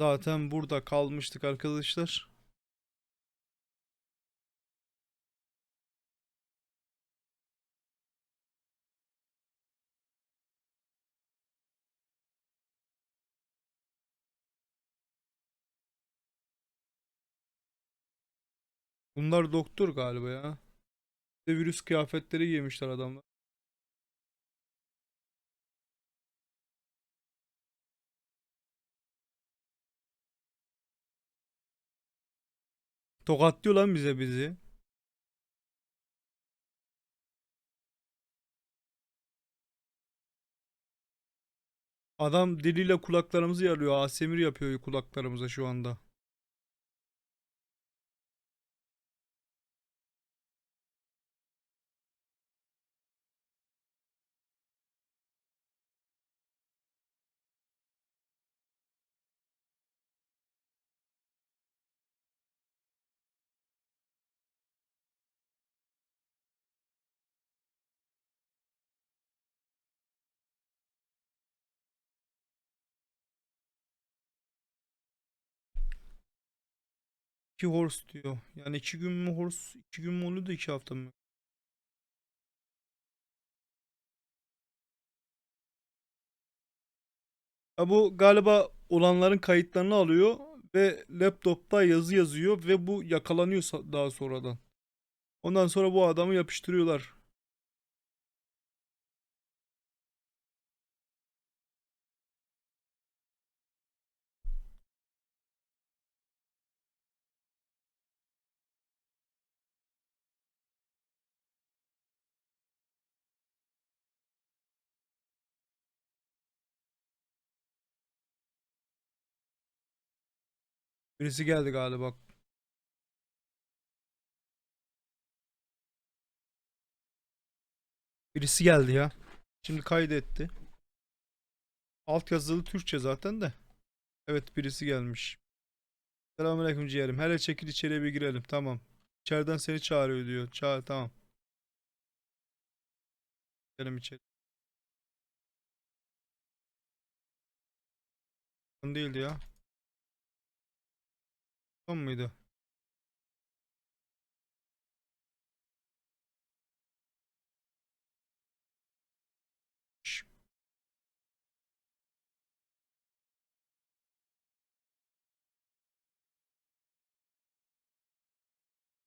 Zaten burada kalmıştık arkadaşlar. Bunlar doktor galiba ya. Bir de virüs kıyafetleri giymişler adamlar. Tokatlıyor lan bize bizi. Adam diliyle kulaklarımızı yarıyor. Asemir yapıyor kulaklarımıza şu anda. İki horse diyor. Yani iki gün mü horse? iki gün mü oluyor da iki hafta mı? Ya bu galiba olanların kayıtlarını alıyor ve laptopta yazı yazıyor ve bu yakalanıyor daha sonradan. Ondan sonra bu adamı yapıştırıyorlar. Birisi geldi galiba. Birisi geldi ya. Şimdi kaydetti. Alt yazılı Türkçe zaten de. Evet birisi gelmiş. Selamünaleyküm ciğerim. Hele çekil içeriye bir girelim. Tamam. İçeriden seni çağırıyor diyor. Çağır tamam. Girelim içeri. Son değildi ya. Son muydu?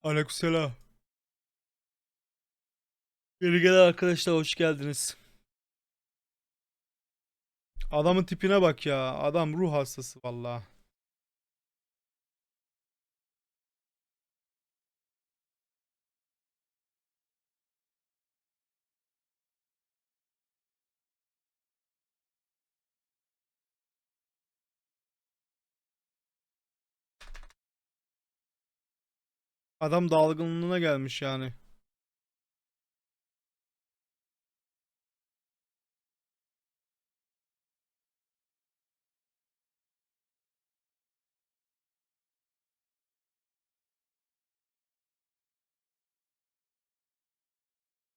Aleykümselam. Yeni gelen arkadaşlar hoş geldiniz. Adamın tipine bak ya. Adam ruh hastası vallahi. Adam dalgınlığına gelmiş yani.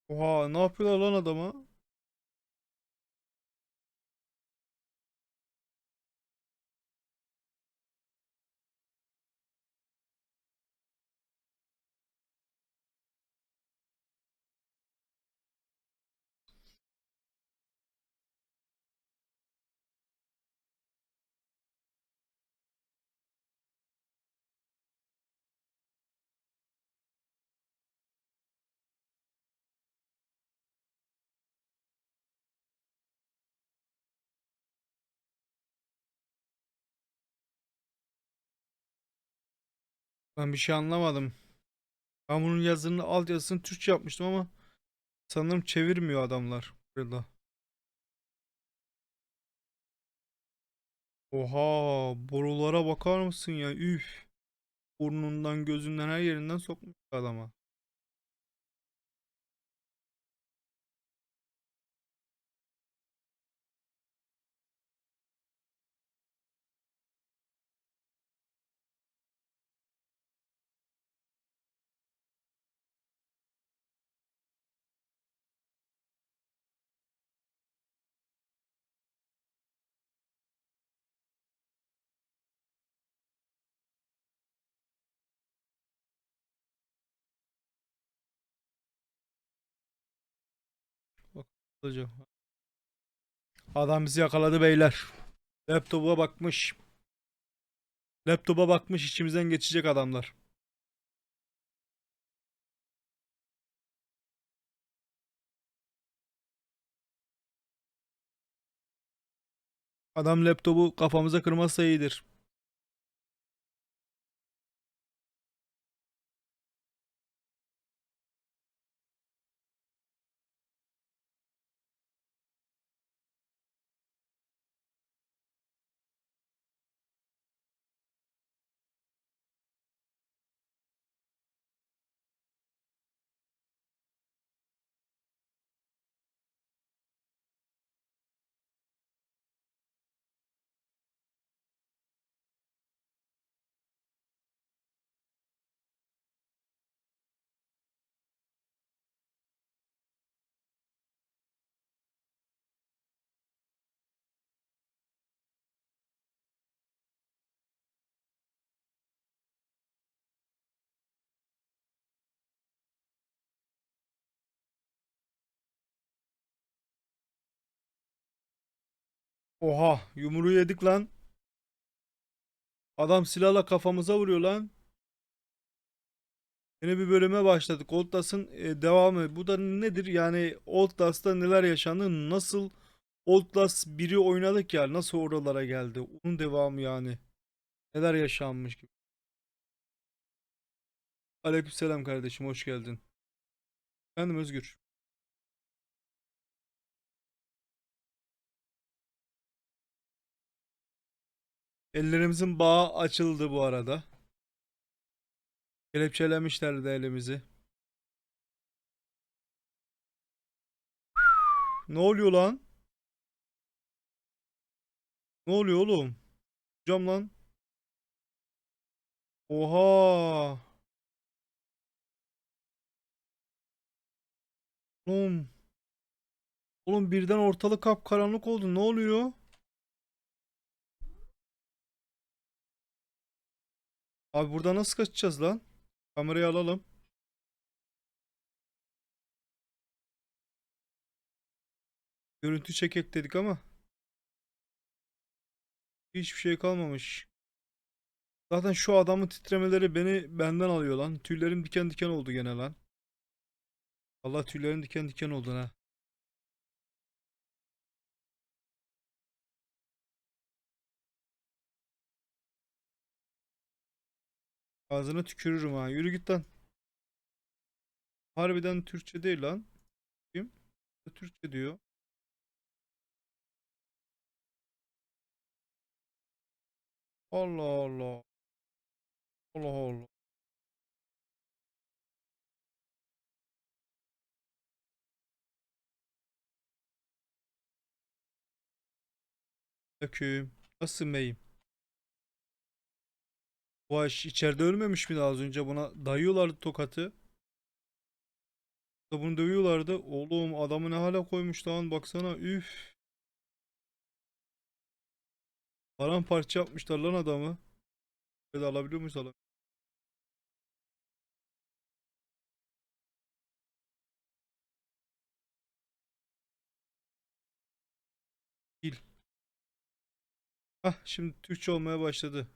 Oha ne yapıyorlar lan adama? Ben bir şey anlamadım. Ben bunun yazını alt yazısını Türkçe yapmıştım ama sanırım çevirmiyor adamlar burada. Oha borulara bakar mısın ya? Üf. Burnundan gözünden her yerinden sokmuş adama. Adam bizi yakaladı beyler. Laptopa bakmış. Laptopa bakmış içimizden geçecek adamlar. Adam laptopu kafamıza kırmazsa iyidir. Oha yumruğu yedik lan. Adam silahla kafamıza vuruyor lan. Yeni bir bölüme başladık. Outlast'ın e, devamı. Bu da nedir? Yani Outlast'ta neler yaşandı? Nasıl Outlast 1'i oynadık ya. Nasıl oralara geldi? Onun devamı yani. Neler yaşanmış gibi. Aleykümselam kardeşim. Hoş geldin. Efendim Özgür. Ellerimizin bağı açıldı bu arada. Kelepçelemişlerdi elimizi. Ne oluyor lan? Ne oluyor oğlum? Cam lan. Oha. Oğlum. Oğlum birden ortalık kapkaranlık oldu. Ne oluyor? Abi burada nasıl kaçacağız lan? Kamerayı alalım. Görüntü çekek dedik ama hiçbir şey kalmamış. Zaten şu adamın titremeleri beni benden alıyor lan. Tüylerim diken diken oldu gene lan. Allah tüylerim diken diken oldu ha. Ağzına tükürürüm ha. Yürü git lan. Harbiden Türkçe değil lan. Kim? Türkçe diyor. Allah Allah. Allah Allah. Nasılsın beyim? Aş içeride ölmemiş miydi az önce buna dayıyorlardı tokatı. Da Bunu dövüyorlardı. Oğlum adamı ne hale koymuş lan baksana üf. Paramparça yapmışlar lan adamı. Böyle alabiliyor muyuz? Dil. Hah şimdi Türkçe olmaya başladı.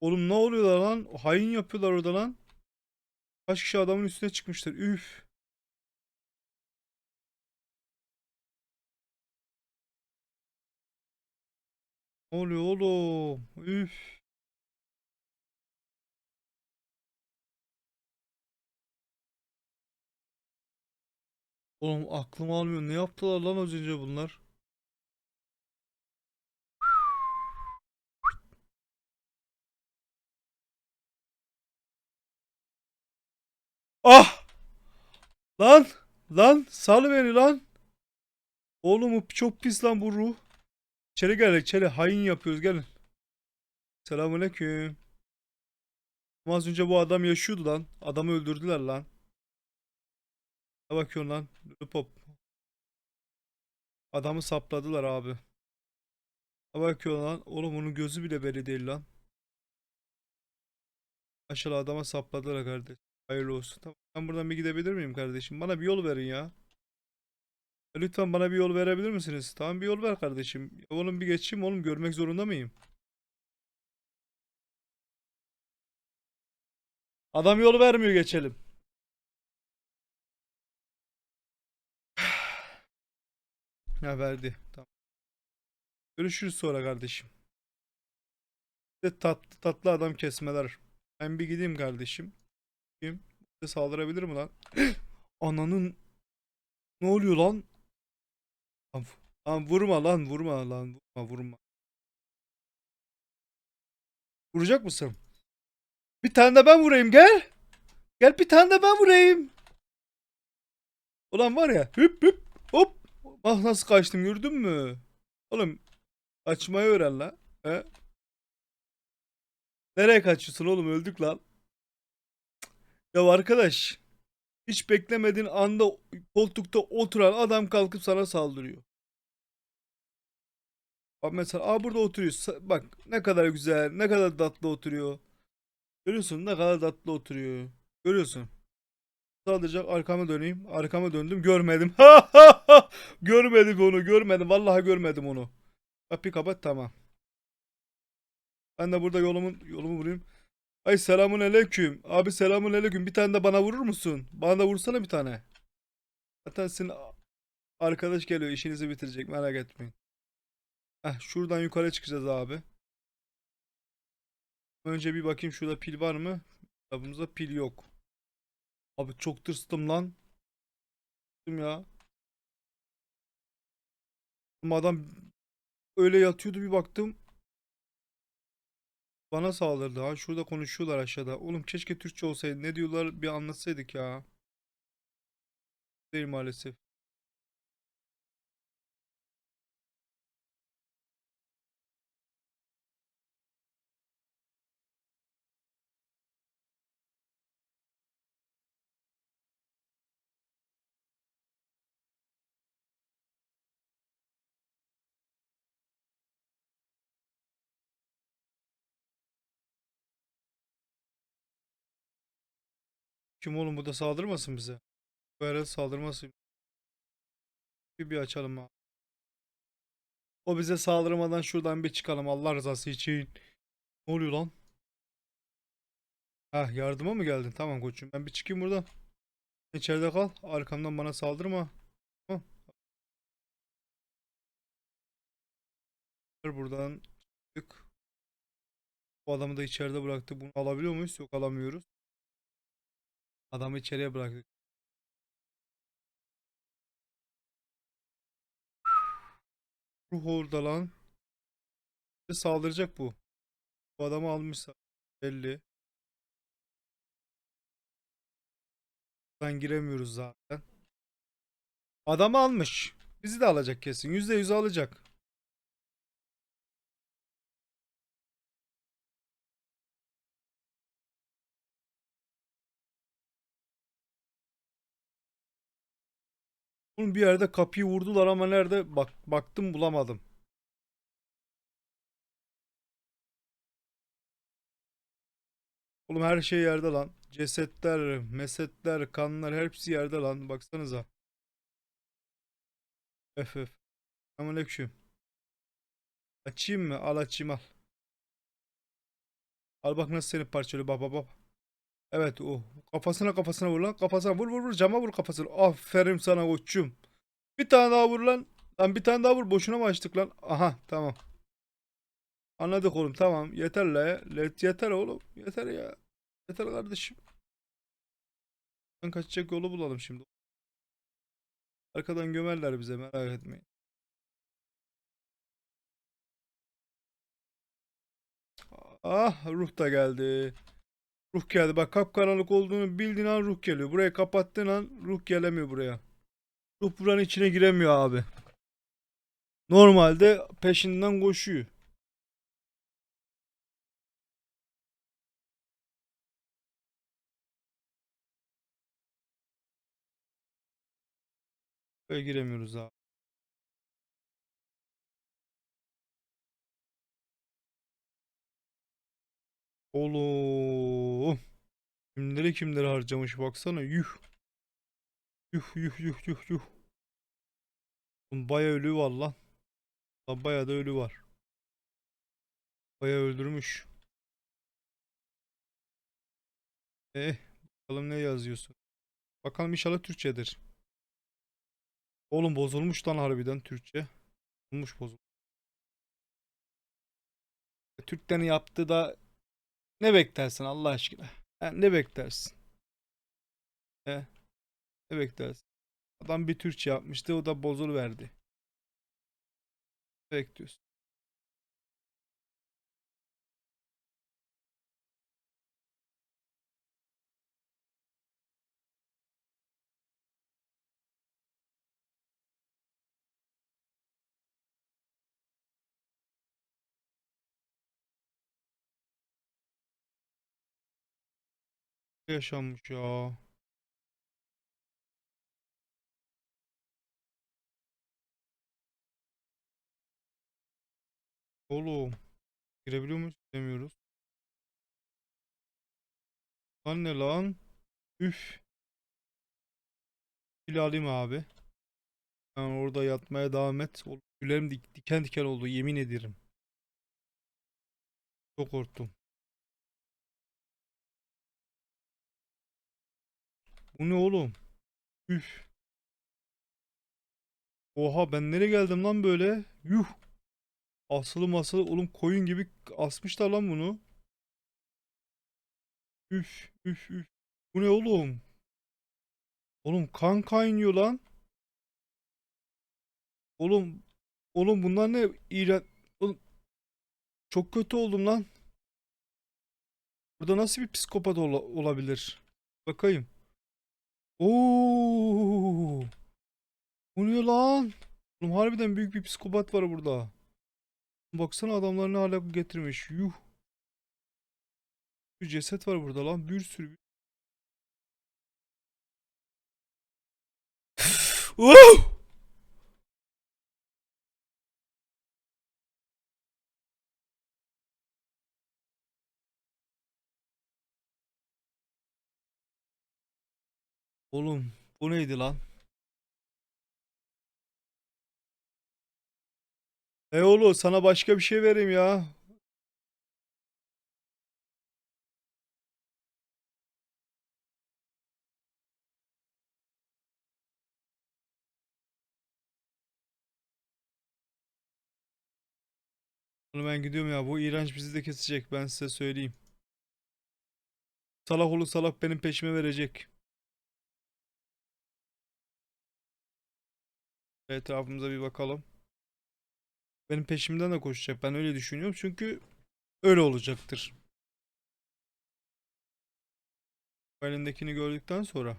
Oğlum ne oluyorlar lan? Hain yapıyorlar orada lan. Kaç kişi adamın üstüne çıkmışlar. Üf. Ne oluyor oğlum? Üf. Oğlum aklım almıyor. Ne yaptılar lan az önce bunlar? Ah! Lan! Lan! Sal beni lan! Oğlum çok pis lan bu ruh. İçeri gel içeri hain yapıyoruz gelin. Selamünaleyküm. Ama Az önce bu adam yaşıyordu lan. Adamı öldürdüler lan. Ne bakıyorsun lan? Pop. Adamı sapladılar abi. Ha Bakıyor lan. Oğlum onun gözü bile belli değil lan. Aşağı adama sapladılar kardeş. Hayırlı olsun. Tamam. Ben buradan bir gidebilir miyim kardeşim? Bana bir yol verin ya. Lütfen bana bir yol verebilir misiniz? Tamam bir yol ver kardeşim. Oğlum bir geçeyim oğlum görmek zorunda mıyım? Adam yolu vermiyor geçelim. Ya verdi. Tamam. Görüşürüz sonra kardeşim. De tatlı tatlı adam kesmeler. Ben bir gideyim kardeşim. Kim? Saldırabilir mi lan? Ananın ne oluyor lan? Lan, lan vurma lan vurma lan vurma vurma. Vuracak mısın? Bir tane de ben vurayım gel. Gel bir tane de ben vurayım. Ulan var ya hüp hüp hop. Ah nasıl kaçtım gördün mü? Oğlum kaçmayı öğren lan. He? Nereye kaçıyorsun oğlum öldük lan. Ya arkadaş hiç beklemediğin anda koltukta oturan adam kalkıp sana saldırıyor. Bak mesela aa burada oturuyor. Bak ne kadar güzel, ne kadar tatlı oturuyor. Görüyorsun ne kadar tatlı oturuyor. Görüyorsun. Saldıracak arkama döneyim. Arkama döndüm görmedim. Görmedim onu görmedim. Vallahi görmedim onu. Kapıyı kapat tamam. Ben de burada yolumun yolumu vurayım. Ay selamun aleyküm. Abi selamun aleyküm. Bir tane de bana vurur musun? Bana da vursana bir tane. Zaten senin arkadaş geliyor işinizi bitirecek merak etmeyin. Heh, şuradan yukarı çıkacağız abi. Önce bir bakayım şurada pil var mı? Kitabımızda pil yok. Abi çok tırstım lan. Tırstım ya. Adam öyle yatıyordu bir baktım. Bana saldırdı. Ha şurada konuşuyorlar aşağıda. Oğlum keşke Türkçe olsaydı. Ne diyorlar bir anlatsaydık ya. Değil maalesef. Kim oğlum bu da saldırmasın bize. Bu herhalde saldırmasın. Bir, bir açalım ha. O bize saldırmadan şuradan bir çıkalım Allah rızası için. Ne oluyor lan? Heh yardıma mı geldin? Tamam koçum ben bir çıkayım buradan. İçeride kal. Arkamdan bana saldırma. Tamam. Buradan çıktık. Bu adamı da içeride bıraktık. Bunu alabiliyor muyuz? Yok alamıyoruz. Adamı içeriye bıraktık. Ruh orada lan. Saldıracak bu. Bu adamı almışsa belli. Buradan giremiyoruz zaten. Adamı almış. Bizi de alacak kesin. Yüzde yüz alacak. Bunun bir yerde kapıyı vurdular ama nerede? Bak baktım bulamadım. Oğlum her şey yerde lan. Cesetler, mesetler, kanlar hepsi yerde lan. Baksanıza. Öf öf. Selamünaleyküm. Açayım mı? Al açayım al. Al bak nasıl seni parçalıyor baba baba. Evet o. Kafasına kafasına vur lan. Kafasına vur vur vur. Cama vur kafasına. Aferin sana koçum. Bir tane daha vur lan. Lan bir tane daha vur. Boşuna mı açtık lan? Aha tamam. Anladık oğlum tamam. Yeter la. Let yeter oğlum. Yeter ya. Yeter kardeşim. Ben kaçacak yolu bulalım şimdi. Arkadan gömerler bize merak etmeyin. Ah ruh da geldi. Ruh geldi. Bak kapkaranlık olduğunu bildiğin an ruh geliyor. Burayı kapattığın an ruh gelemiyor buraya. Ruh buranın içine giremiyor abi. Normalde peşinden koşuyor. Böyle giremiyoruz abi. Oğlum. Kimleri kimleri harcamış baksana. Yuh. Yuh yuh yuh yuh yuh. Baya ölü var lan. Baya da ölü var. Baya öldürmüş. Eh, bakalım ne yazıyorsun. Bakalım inşallah Türkçedir. Oğlum bozulmuş lan harbiden Türkçe. Bozulmuş bozulmuş. Türklerin yaptığı da ne beklersin Allah aşkına? Ha, ne beklersin? He? Ne beklersin? Adam bir Türkçe yapmıştı o da bozuluverdi. Ne bekliyorsun? Yaşanmış ya? Oğlum. Girebiliyor muyuz? Demiyoruz. Lan ne lan? Üf. Pil alayım abi. Ben orada yatmaya devam et. Dik- diken diken oldu yemin ederim. Çok korktum. Bu ne oğlum? Üf. Oha ben nereye geldim lan böyle? Yuh. Asılı masılı oğlum koyun gibi asmışlar lan bunu. Üf üf üf. Bu ne oğlum? Oğlum kan kaynıyor lan. Oğlum oğlum bunlar ne iğren oğlum çok kötü oldum lan. Burada nasıl bir psikopat ola- olabilir? Bakayım. Oo! Bu ne lan? Oğlum harbiden büyük bir psikopat var burada. Baksana adamlar ne hale getirmiş. Yuh. Bir ceset var burada lan. Bir sürü. Oh! Oğlum bu neydi lan? E oğlum sana başka bir şey vereyim ya. Oğlum ben gidiyorum ya. Bu iğrenç bizi de kesecek. Ben size söyleyeyim. Salak oğlu salak benim peşime verecek. Etrafımıza bir bakalım. Benim peşimden de koşacak. Ben öyle düşünüyorum. Çünkü öyle olacaktır. Elindekini gördükten sonra.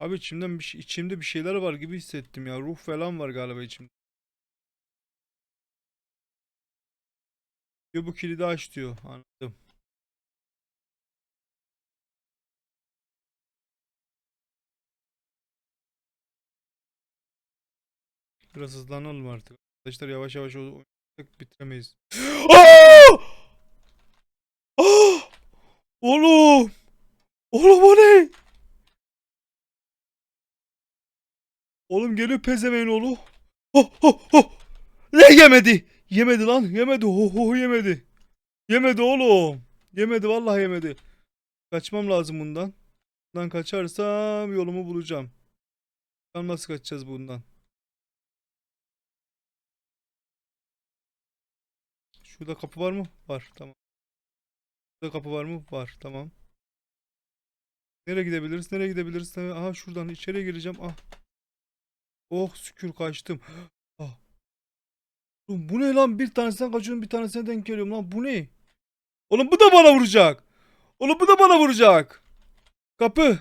Abi içimden bir şey, içimde bir şeyler var gibi hissettim ya. Ruh falan var galiba içimde. Diyor bu kilidi aç diyor. Anladım. Biraz hızlanalım artık. Arkadaşlar yavaş yavaş o- oynadık bitiremeyiz. Aa! Oğlum! Oğlum o ne? Oğlum geliyor pezeveyn oğlu. Oh, oh, oh. Ne yemedi? Yemedi lan. Yemedi. Oh, oh, yemedi. Yemedi oğlum. Yemedi vallahi yemedi. Kaçmam lazım bundan. Bundan kaçarsam yolumu bulacağım. Bakalım nasıl kaçacağız bundan. Şurada kapı var mı? Var. Tamam. Şurada kapı var mı? Var. Tamam. Nereye gidebiliriz? Nereye gidebiliriz? Aha şuradan içeriye gireceğim. Ah. Oh şükür kaçtım. Bu ne lan? Bir tanesinden kaçıyorum bir tanesine denk geliyorum lan. Bu ne? Oğlum bu da bana vuracak. Oğlum bu da bana vuracak. Kapı.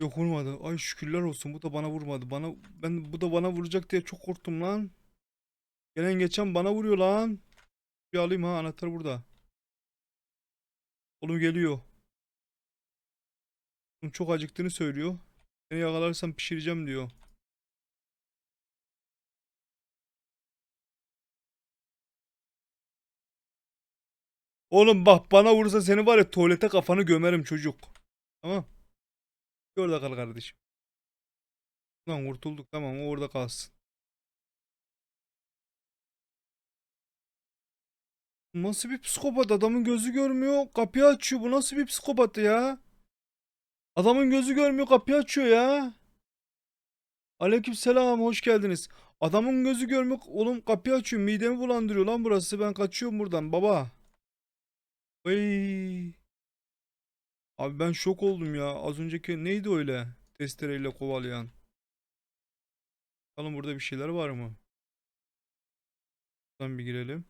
Yok vurmadı. Ay şükürler olsun. Bu da bana vurmadı. Bana ben bu da bana vuracak diye çok korktum lan. Gelen geçen bana vuruyor lan. Bir alayım ha anahtar burada. Oğlum geliyor. Oğlum çok acıktığını söylüyor. Seni yakalarsam pişireceğim diyor. Oğlum bak bana vurursa seni var ya tuvalete kafanı gömerim çocuk. Tamam. Orada kal kardeşim. Lan kurtulduk tamam o orada kalsın. Nasıl bir psikopat adamın gözü görmüyor kapıyı açıyor bu nasıl bir psikopat ya? Adamın gözü görmüyor kapıyı açıyor ya. Aleykümselam hoş geldiniz. Adamın gözü görmüyor oğlum kapıyı açıyor midemi bulandırıyor lan burası ben kaçıyorum buradan baba. Vay. Abi ben şok oldum ya az önceki neydi öyle testereyle kovalayan. Bakalım burada bir şeyler var mı? Buradan bir girelim.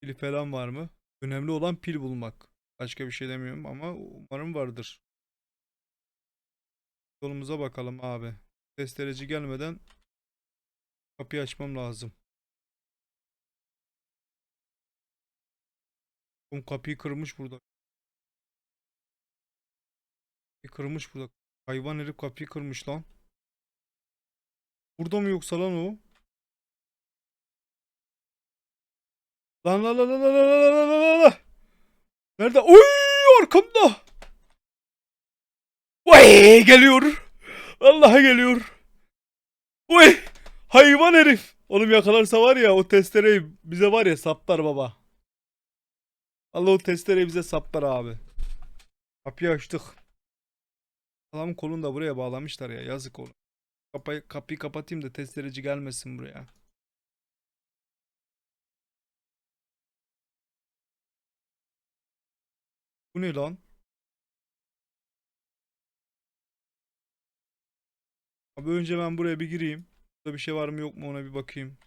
Pil falan var mı? Önemli olan pil bulmak. Başka bir şey demiyorum ama umarım vardır. Yolumuza bakalım abi. Testereci gelmeden kapıyı açmam lazım. Oğlum kapıyı kırmış burada. Kapıyı kırmış burada. Hayvan herif kapıyı kırmış lan. Burada mı yoksa lan o? Lan lan lan lan lan lan lan lan lan. Nerede? Oy arkamda. Vay geliyor. Vallahi geliyor. Oy hayvan herif. Oğlum yakalarsa var ya o testereyi bize var ya saplar baba. Allah o testereyi bize saplar abi. Kapıyı açtık. Adamın kolunu da buraya bağlamışlar ya yazık oğlum. Kapıyı, kapıyı kapatayım da testereci gelmesin buraya. Bu ne lan? Abi önce ben buraya bir gireyim. Burada bir şey var mı yok mu ona bir bakayım.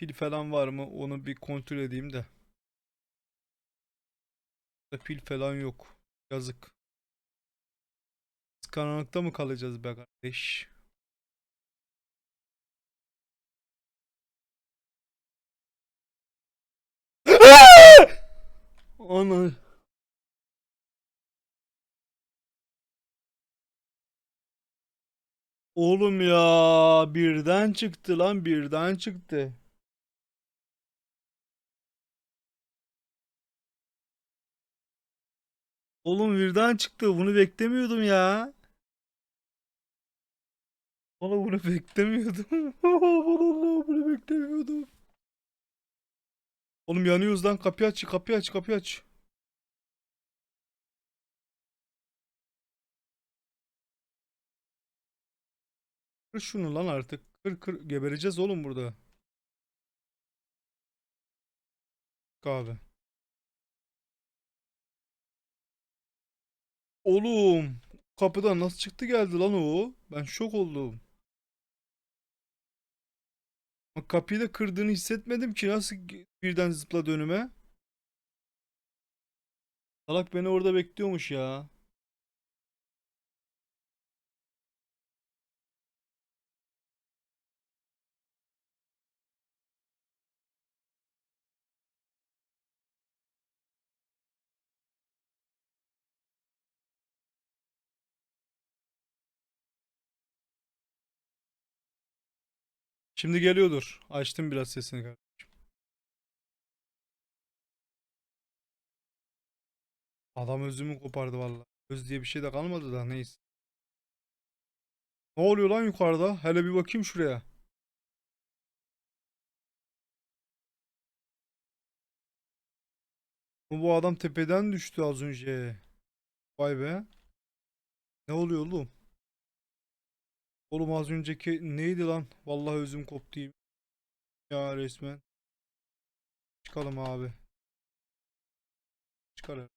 Pil falan var mı onu bir kontrol edeyim de. Pil falan yok. Yazık. Biz Karanlıkta mı kalacağız be kardeş? Ana. Oğlum ya birden çıktı lan birden çıktı. Oğlum birden çıktı bunu beklemiyordum ya. Valla bunu beklemiyordum. Vallahi bunu beklemiyordum. Oğlum yanıyoruz lan kapıyı aç kapıyı aç kapıyı aç. Kır şunu lan artık. Kır kır gebereceğiz oğlum burada. Kahve. Oğlum kapıdan nasıl çıktı geldi lan o? Ben şok oldum. Kapıyı da kırdığını hissetmedim ki nasıl birden zıpladı önüme. Salak beni orada bekliyormuş ya. Şimdi geliyordur. Açtım biraz sesini. kardeşim. Adam özümü kopardı valla. Öz diye bir şey de kalmadı da neyse. Ne oluyor lan yukarıda? Hele bir bakayım şuraya. Bu adam tepeden düştü az önce. Vay be. Ne oluyor oğlum? Oğlum az önceki neydi lan? Vallahi özüm koptu ya resmen. Çıkalım abi. Çıkalım.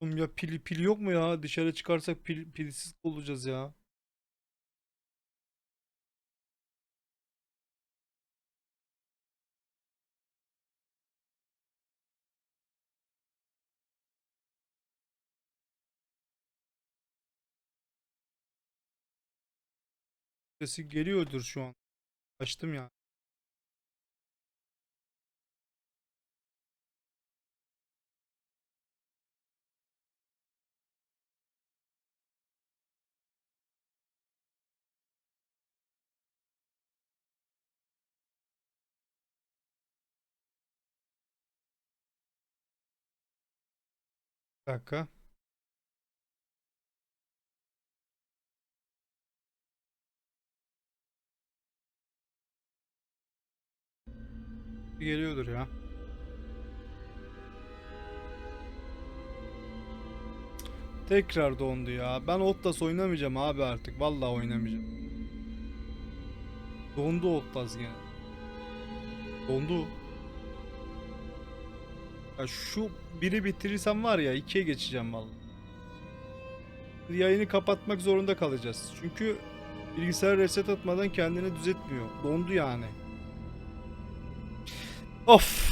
Oğlum ya pil pil yok mu ya? Dışarı çıkarsak pil pilsiz olacağız ya. Sesi geliyordur şu an. Açtım ya. Bir dakika. Geliyordur ya. Tekrar dondu ya. Ben Outlast oynamayacağım abi artık. Vallahi oynamayacağım. Dondu Outlast gene. Dondu. Ya şu biri bitirirsem var ya ikiye geçeceğim vallahi. Yayını kapatmak zorunda kalacağız. Çünkü bilgisayar reset atmadan kendini düzeltmiyor. Dondu yani. Of.